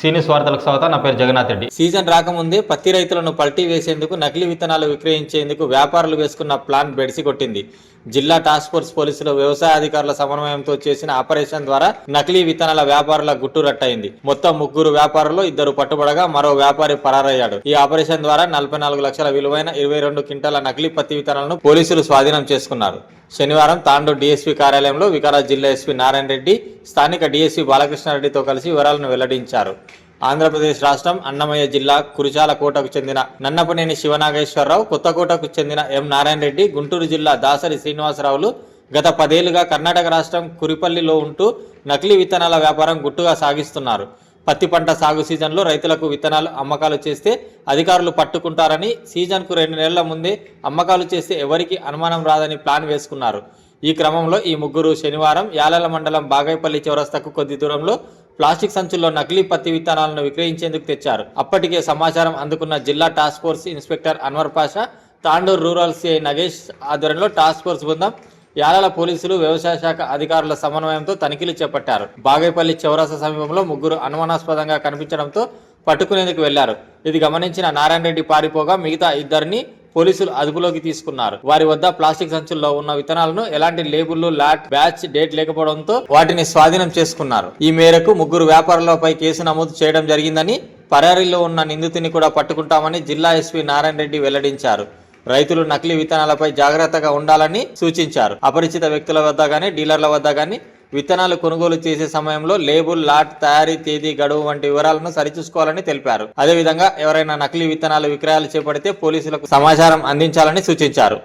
సీనియస్ వార్తలకు స్వాగతం నా పేరు జగన్నాథ్ రెడ్డి. సీజన్ రాకముందే పత్తి రైతులను పల్టీ వేసేందుకు నకిలీ విత్తనాలు విక్రయించేందుకు వ్యాపారులు వేసుకున్న ప్లాన్ బెడిసి కొట్టింది జిల్లా టాస్క్ ఫోర్స్ పోలీసులు వ్యవసాయ అధికారుల సమన్వయంతో చేసిన ఆపరేషన్ ద్వారా నకిలీ విత్తనాల వ్యాపారుల గుట్టు రట్టయింది. మొత్తం ముగ్గురు వ్యాపారులు ఇద్దరు పట్టుబడగా మరో వ్యాపారి పరారయ్యాడు. ఈ ఆపరేషన్ ద్వారా నలభై నాలుగు లక్షల విలువైన ఇరవై రెండు క్వింటాల నకిలీ పత్తి విత్తనాలను పోలీసులు స్వాధీనం చేసుకున్నారు. శనివారం తాండూరు డీఎస్పీ కార్యాలయంలో వికారాబాద్ జిల్లా ఎస్పీ నారాయణ రెడ్డి స్థానిక డీఎస్పీ బాలకృష్ణారెడ్డితో కలిసి వివరాలను వెల్లడించారు. ఆంధ్రప్రదేశ్ రాష్ట్రం అన్నమయ్య జిల్లా కురిచాల కోటకు చెందిన నన్నపనేని శివనాగేశ్వరరావు కొత్తకోటకు చెందిన ఎం నారాయణ రెడ్డి గుంటూరు జిల్లా దాసరి శ్రీనివాసరావులు గత పదేళ్ళుగా కర్ణాటక రాష్ట్రం కురిపల్లిలో ఉంటూ నకిలీ విత్తనాల వ్యాపారం గుట్టుగా సాగిస్తున్నారు. పత్తి పంట సాగు సీజన్లో రైతులకు విత్తనాలు అమ్మకాలు చేస్తే అధికారులు పట్టుకుంటారని సీజన్కు రెండు నెలల ముందే అమ్మకాలు చేస్తే ఎవరికి అనుమానం రాదని ప్లాన్ వేసుకున్నారు. ఈ క్రమంలో ఈ ముగ్గురు శనివారం యాలల మండలం బాగైపల్లి చౌరస్తకు కొద్ది దూరంలో ప్లాస్టిక్ సంచుల్లో నకిలీ పత్తి విత్తనాలను విక్రయించేందుకు తెచ్చారు. అప్పటికే సమాచారం అందుకున్న జిల్లా task force inspector Anwar Pasha Tandur rural CI Nagesh ఆధ్వర్యంలో టాస్క్ ఫోర్స్ బృందం యాలల పోలీసులు వ్యవసాయ శాఖ అధికారుల సమన్వయంతో తనిఖీలు చేపట్టారు. బాగేపల్లి చౌరాస సమీపంలో ముగ్గురు అనుమానాస్పదంగా కనిపించడంతో పట్టుకునేందుకు వెళ్ళారు. ఇది గమనించిన నారాయణ రెడ్డి పారిపోగా మిగతా ఇద్దరిని పోలీసులు అదుపులోకి తీసుకున్నారు. వారి వద్ద ప్లాస్టిక్ సంచుల్లో ఉన్న విత్తనాలను ఎలాంటి లేబుల్ లాట్ బ్యాచ్ డేట్ లేకపోవడంతో వాటిని స్వాధీనం చేసుకున్నారు. ఈ మేరకు ముగ్గురు వ్యాపారులపై కేసు నమోదు చేయడం జరిగిందని పరారీలో ఉన్న నిందితుని కూడా పట్టుకుంటామని జిల్లా ఎస్పీ నారాయణ రెడ్డి వెల్లడించారు. రైతులు నకిలీ విత్తనాలపై జాగ్రత్తగా ఉండాలని సూచించారు. అపరిచిత వ్యక్తుల వద్ద గానీ డీలర్ల వద్ద గానీ విత్తనాలు కొనుగోలు చేసే సమయంలో లేబుల్ లాట్ తయారీ తేదీ గడువు వంటి వివరాలను సరిచూసుకోవాలని తెలిపారు. అదేవిధంగా ఎవరైనా నకిలీ విత్తనాలు విక్రయాలు చేపడితే పోలీసులకు సమాచారం అందించాలని సూచించారు.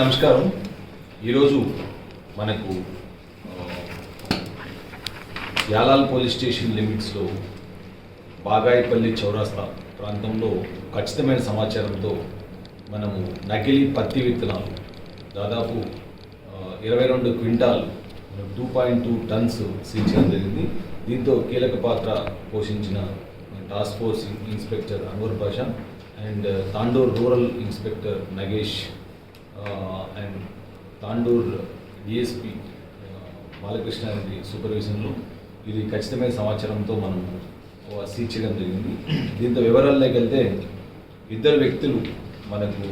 నమస్కారం. ఈరోజు మనకు యాలాల్ పోలీస్ స్టేషన్ లిమిట్స్లో బాగాయిపల్లి చౌరాస్తా ప్రాంతంలో ఖచ్చితమైన సమాచారంతో మనము నకిలీ పత్తి విత్తనాలు దాదాపు ఇరవై రెండు quintal two point two tons సీల్చడం జరిగింది. దీంతో కీలక పాత్ర పోషించిన task force inspector Anwar Basha and Tandur rural inspector Nagesh and Tandur DSP Balakrishna Reddy సూపర్విజన్లో ఇది ఖచ్చితమైన సమాచారంతో మనం సీజ్ చేయడం జరిగింది. దీంతో వివరాల్లోకి వెళ్తే ఇద్దరు వ్యక్తులు మనకు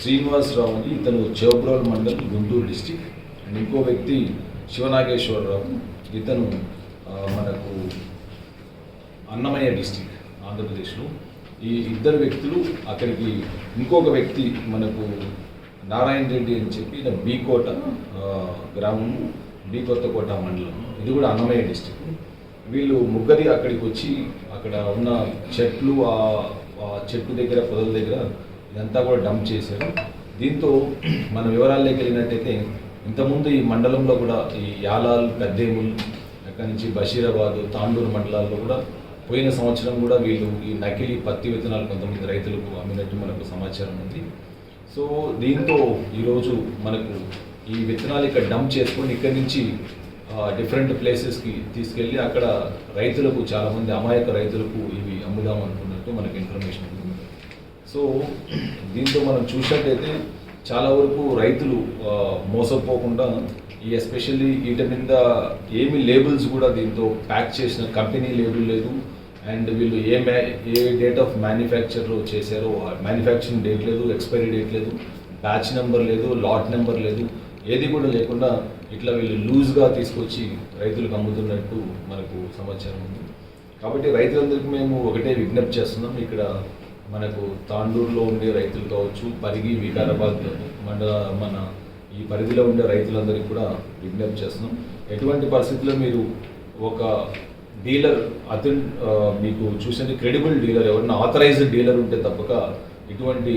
శ్రీనివాసరావు అని ఇతను చౌబ్రోల్ మండల్ గుంటూరు డిస్టిక్ అండ్ ఇంకో వ్యక్తి శివనాగేశ్వరరావు ఇతను మనకు అన్నమయ్య డిస్టిక్ ఆంధ్రప్రదేశ్లో. ఈ ఇద్దరు వ్యక్తులు అక్కడికి ఇంకొక వ్యక్తి మనకు నారాయణ రెడ్డి అని చెప్పి ఇది బీకోట గ్రామం బీ కొత్తకోట మండలం ఇది కూడా అన్నమయ్య డిస్టిక్. వీళ్ళు ముగ్గురి అక్కడికి వచ్చి అక్కడ ఉన్న చెట్లు ఆ ఆ చెట్టు దగ్గర పొదల దగ్గర ఇదంతా కూడా డంప్ చేశారు. దీంతో మన వివరాల్లోకి వెళ్ళినట్టయితే ఇంతకుముందు ఈ మండలంలో కూడా ఈ యాలాల్ పెద్దేముల్ అక్కడి నుంచి బషీరాబాద్ తాండూరు మండలాల్లో కూడా పోయిన సంవత్సరం కూడా వీళ్ళు ఈ నకిలీ పత్తి విత్తనాలు కొంతమంది రైతులకు అమ్మినట్టు మనకు సమాచారం ఉంది. సో దీంతో ఈరోజు మనకు ఈ విత్తనాలు ఇక్కడ డంప్ చేసుకొని ఇక్కడి నుంచి డిఫరెంట్ ప్లేసెస్కి తీసుకెళ్ళి అక్కడ రైతులకు చాలామంది అమాయక రైతులకు ఇవి అమ్ముదాం అనుకున్నట్టు మనకు ఇన్ఫర్మేషన్ ఉంది. సో దీంతో మనం చూసినట్టయితే చాలా వరకు రైతులు మోసపోకుండా ఈ ఎస్పెషల్లీ వీటి మీద ఏమి లేబుల్స్ కూడా దీంతో ప్యాక్ చేసిన కంపెనీ లేబుల్ లేదు. అండ్ వీళ్ళు ఏ మ్యా ఏ డేట్ ఆఫ్ మ్యానుఫ్యాక్చర్లో చేశారో మ్యానుఫ్యాక్చరింగ్ డేట్ లేదు ఎక్స్పైరీ డేట్ లేదు బ్యాచ్ నెంబర్ లేదు లాట్ నెంబర్ లేదు ఏది కూడా లేకుండా ఇట్లా వీళ్ళు లూజ్గా తీసుకొచ్చి రైతులకు అమ్ముతున్నట్టు మనకు సమాచారం ఉంది. కాబట్టి రైతులందరికీ మేము ఒకటే విజ్ఞప్తి చేస్తున్నాం. ఇక్కడ మనకు తాండూరులో ఉండే రైతులు కావచ్చు పరిగి వికారాబాద్ మండల మన ఈ పరిధిలో ఉండే రైతులందరికీ కూడా విజ్ఞప్తి చేస్తున్నాం. ఎటువంటి పరిస్థితుల్లో మీరు ఒక డీలర్ అతను మీకు చూసింది క్రెడిబుల్ డీలర్ ఎవరైనా ఆథరైజ్డ్ డీలర్ ఉంటే తప్పక ఇటువంటి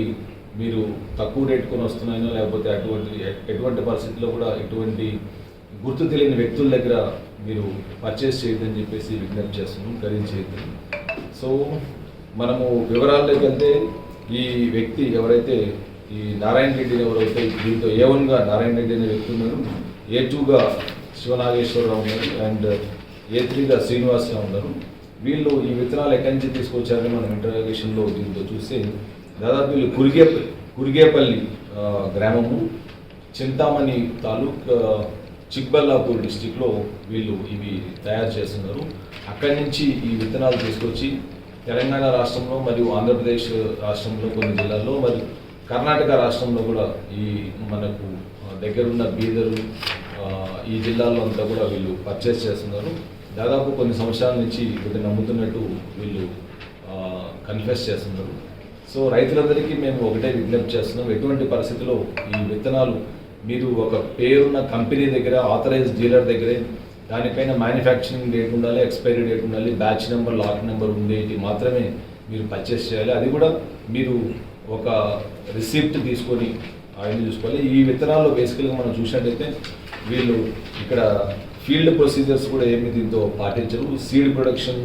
మీరు తక్కువ రేట్ కొని వస్తున్నాయినా లేకపోతే అటువంటి ఎటువంటి పరిస్థితుల్లో కూడా ఎటువంటి గుర్తు తెలియని వ్యక్తుల దగ్గర మీరు పర్చేస్ చేయొద్దని చెప్పేసి విజ్ఞప్తి చేస్తున్నాం ఖరీదు చేయొద్దని సో మనము వివరాల్లోకి వెళ్తే ఈ వ్యక్తి ఎవరైతే ఈ నారాయణ రెడ్డి ఎవరైతే దీంతో ఏ వన్గా నారాయణ రెడ్డి అనే వ్యక్తి ఉన్నారు ఏ టూగా శివనాగేశ్వరరావు ఉన్నారు. అండ్ ఏ త్రీగా శ్రీనివాసరావు ఉన్నారు వీళ్ళు ఈ విత్తనాలు ఎక్కడి నుంచి తీసుకొచ్చారని మనం ఇంటర్వ్యూషన్లో దీంతో చూస్తే దాదాపు వీళ్ళు కురిగే కురిగేపల్లి గ్రామము చింతామణి తాలూక్ చిక్బల్లాపూర్ డిస్టిక్లో వీళ్ళు ఇవి తయారు చేస్తున్నారు. అక్కడి నుంచి ఈ విత్తనాలు తీసుకొచ్చి తెలంగాణ రాష్ట్రంలో మరియు ఆంధ్రప్రదేశ్ రాష్ట్రంలో కొన్ని జిల్లాల్లో మరియు కర్ణాటక రాష్ట్రంలో కూడా ఈ మనకు దగ్గరున్న బీదరు ఈ జిల్లాలో అంతా కూడా వీళ్ళు పర్చేస్ చేస్తున్నారు. దాదాపు కొన్ని సంవత్సరాల నుంచి వీటిని నమ్ముతున్నట్టు వీళ్ళు కన్ఫెస్ చేస్తున్నారు. సో రైతులందరికీ మేము ఒకటే విజ్ఞప్తి చేస్తున్నాం. ఎటువంటి పరిస్థితిలో ఈ విత్తనాలు మీరు ఒక పేరున్న కంపెనీ దగ్గర ఆథరైజ్ డీలర్ దగ్గరే దానిపైన మ్యానుఫ్యాక్చరింగ్ డేట్ ఉండాలి ఎక్స్పైరీ డేట్ ఉండాలి బ్యాచ్ నెంబర్ లాట్ నెంబర్ ఉండేటి మాత్రమే మీరు పర్చేస్ చేయాలి. అది కూడా మీరు ఒక రిసిప్ట్ తీసుకొని అవన్నీ చూసుకోవాలి. ఈ విత్తనాల్లో బేసికల్గా మనం చూసినట్టయితే వీళ్ళు ఇక్కడ ఫీల్డ్ ప్రొసీజర్స్ కూడా ఏమి దీంతో పాటించరు. సీడ్ ప్రొడక్షన్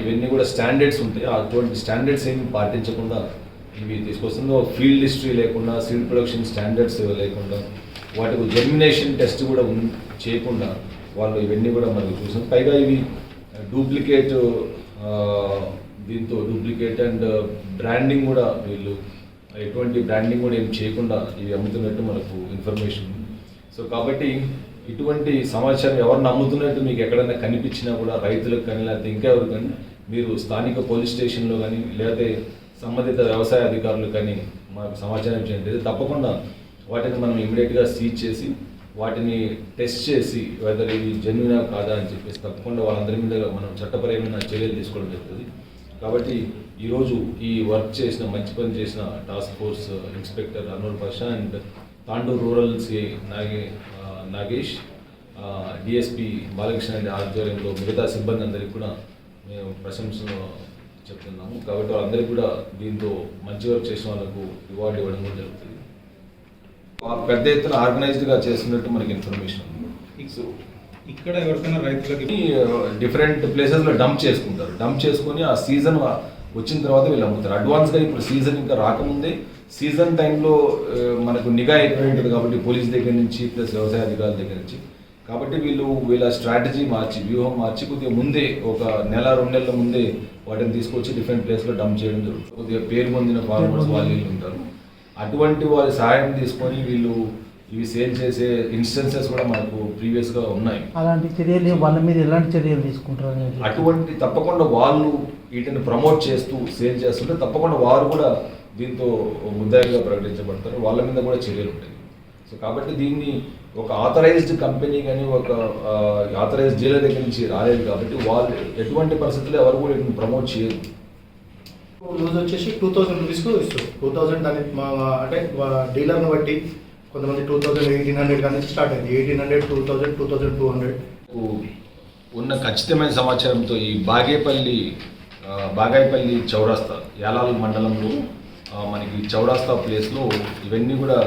ఇవన్నీ కూడా స్టాండర్డ్స్ ఉంటాయి. అటువంటి స్టాండర్డ్స్ ఏమి పాటించకుండా ఇవి తీసుకొస్తుందో. ఫీల్డ్ హిస్టరీ లేకుండా సీడ్ ప్రొడక్షన్ స్టాండర్డ్స్ లేకుండా వాటికి జర్మినేషన్ టెస్ట్ కూడా చేయకుండా వాళ్ళు ఇవన్నీ కూడా మనకి చూసాం పైగా ఇవి డూప్లికేట్ దీంతో డూప్లికేట్ అండ్ బ్రాండింగ్ కూడా వీళ్ళు ఎటువంటి బ్రాండింగ్ కూడా ఏం చేయకుండా ఇవి అమ్ముతున్నట్టు మనకు ఇన్ఫర్మేషన్ ఉంది. సో కాబట్టి ఇటువంటి సమాచారం ఎవరు నమ్ముతున్నట్టు మీకు ఎక్కడైనా కనిపించినా కూడా రైతులకు కానీ లేకపోతే ఇంకా ఎవరు కానీ మీరు స్థానిక పోలీస్ స్టేషన్లో కానీ లేకపోతే సంబంధిత వ్యవసాయ అధికారులు కానీ మాకు సమాచారం ఇచ్చినట్లయితే తప్పకుండా వాటిని మనం ఇమీడియట్గా సీజ్ చేసి వాటిని టెస్ట్ చేసి వెదర్ ఇవి జెన్యునా కాదా అని చెప్పేసి తప్పకుండా వాళ్ళందరి మీద మనం చట్టపరమైన చర్యలు తీసుకోవడం జరుగుతుంది. కాబట్టి ఈరోజు ఈ వర్క్ చేసిన మంచి పని చేసిన task force inspector Anwar Pasha and Tandur rural C Nage Nagesh DSP Balakrishna Reddy ఆధ్వర్యంలో మిగతా సిబ్బంది అందరికీ కూడా మేము ప్రశంసలు చెప్తున్నాము. కాబట్టి వాళ్ళందరికీ కూడా దీంతో మంచి వర్క్ చేసిన వాళ్ళకు రివార్డు ఇవ్వడం కూడా జరుగుతుంది. పెద్ద ఎత్తున ఆర్గనైజ్డ్గా చేస్తున్నట్టు మనకి ఇన్ఫర్మేషన్ ఉంది. సో ఇక్కడ ఎవరికైనా రైతులకి డిఫరెంట్ ప్లేసెస్లో డంప్ చేసుకుంటారు. డంప్ చేసుకొని ఆ సీజన్ వచ్చిన తర్వాత వీళ్ళు అమ్ముతారు. అడ్వాన్స్గా ఇప్పుడు సీజన్ ఇంకా రాకముందే సీజన్ టైంలో మనకు నిఘా ఎక్కువ ఉంటుంది కాబట్టి పోలీస్ దగ్గర నుంచి ప్లస్ వ్యవసాయ అధికారుల దగ్గర నుంచి. కాబట్టి వీళ్ళు వీళ్ళ స్ట్రాటజీ మార్చి వ్యూహం మార్చి కొద్దిగా ముందే ఒక నెల రెండు నెలల ముందే వాటిని తీసుకొచ్చి డిఫరెంట్ ప్లేస్లో డంప్ చేయడం జరుగుతుంది. కొద్దిగా పేరు పొందిన ఫార్మర్స్ వాళ్ళు వీళ్ళు ఉంటారు. అటువంటి వాళ్ళ సహాయం తీసుకొని వీళ్ళు ఇవి సేల్ చేసే ఇన్స్టెన్సెస్ కూడా మనకు ప్రీవియస్గా ఉన్నాయి. అలాంటి చర్యలు వాళ్ళ మీద ఎలాంటి చర్యలు తీసుకుంటారు అటువంటి తప్పకుండా వాళ్ళు వీటిని ప్రమోట్ చేస్తూ సేల్ చేస్తుంటే తప్పకుండా వారు కూడా దీంతో ముద్దాయిగా ప్రకటించబడతారు. వాళ్ళ మీద కూడా చర్యలు ఉంటాయి. సో కాబట్టి దీన్ని ఒక ఆథరైజ్డ్ కంపెనీ కానీ ఒక ఆథరైజ్డ్ డీలర్ దగ్గర నుంచి రాలేదు కాబట్టి వాళ్ళు ఎటువంటి పరిస్థితుల్లో ఎవరు కూడా వీటిని ప్రమోట్ చేయరు. లూజ్ వచ్చేసి టూ థౌసండ్ రూపీస్కు ఇస్తారు. టూ థౌసండ్ దాని మా అంటే డీలర్ని బట్టి కొంతమంది టూ థౌసండ్ ఎయిటీన్ హండ్రెడ్ కానీ స్టార్ట్ అయింది. Eighteen hundred two thousand two thousand two hundred ఉన్న ఖచ్చితమైన సమాచారంతో ఈ బాగేపల్లి బాగాయపల్లి చౌరాస్తా యాలాల్ మండలంలో మనకి చౌరాస్తా ప్లేస్లో ఇవన్నీ కూడా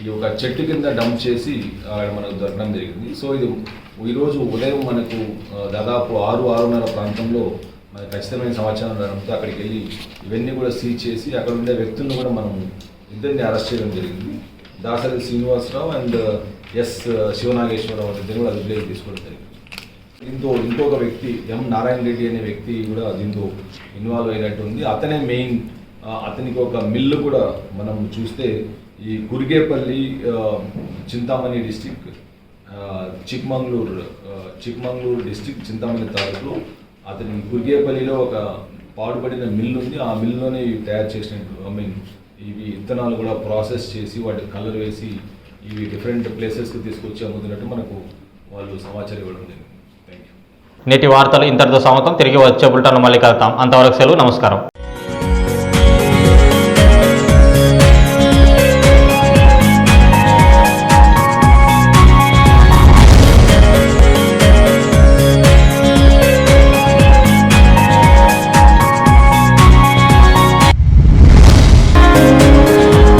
ఈ ఒక చెట్టు కింద డంప్ చేసి ఆ, మనకు దొరకడం జరిగింది. సో ఇది ఈరోజు ఉదయం మనకు దాదాపు ఆరు ఆరున్నర ప్రాంతంలో మనకు ఖచ్చితమైన సమాచారం రావడంతో అక్కడికి వెళ్ళి ఇవన్నీ కూడా సీజ్ చేసి అక్కడ ఉండే వ్యక్తులను కూడా మనం ఇద్దరిని అరెస్ట్ చేయడం జరిగింది. దాసరి శ్రీనివాసరావు అండ్ ఎస్ శివనాగేశ్వరరావు ఇద్దరు కూడా అదుపులోకి తీసుకోవడం జరిగింది. దీంతో ఇంకొక వ్యక్తి ఎం. నారాయణ రెడ్డి అనే వ్యక్తి కూడా దీంతో ఇన్వాల్వ్ అయినట్టు ఉంది. అతనే మెయిన్ అతనికి ఒక మిల్లు కూడా మనం చూస్తే ఈ కురిగేపల్లి చింతామణి డిస్టిక్ చిక్మంగళూరు చిక్మంగళూరు డిస్టిక్ చింతామణి తాలూకులో అతని కురిగేపల్లిలో ఒక పాడుపడిన మిల్లు ఉంది. ఆ మిల్లులోనే ఇవి తయారు చేసిన ఐ మీన్ ఇవి విత్తనాలు కూడా ప్రాసెస్ చేసి వాటికి కలర్ వేసి ఇవి డిఫరెంట్ ప్లేసెస్కి తీసుకొచ్చి అమ్ముతున్నట్టు మనకు వాళ్ళు సమాచారం ఇవ్వడం జరిగింది. థ్యాంక్ యూ నేటి వార్తలు ఇంతటితో సమతం తిరిగి వచ్చే బులెటిన్లో మళ్ళీ కలుతాం అంతవరకు సెలవు నమస్కారం.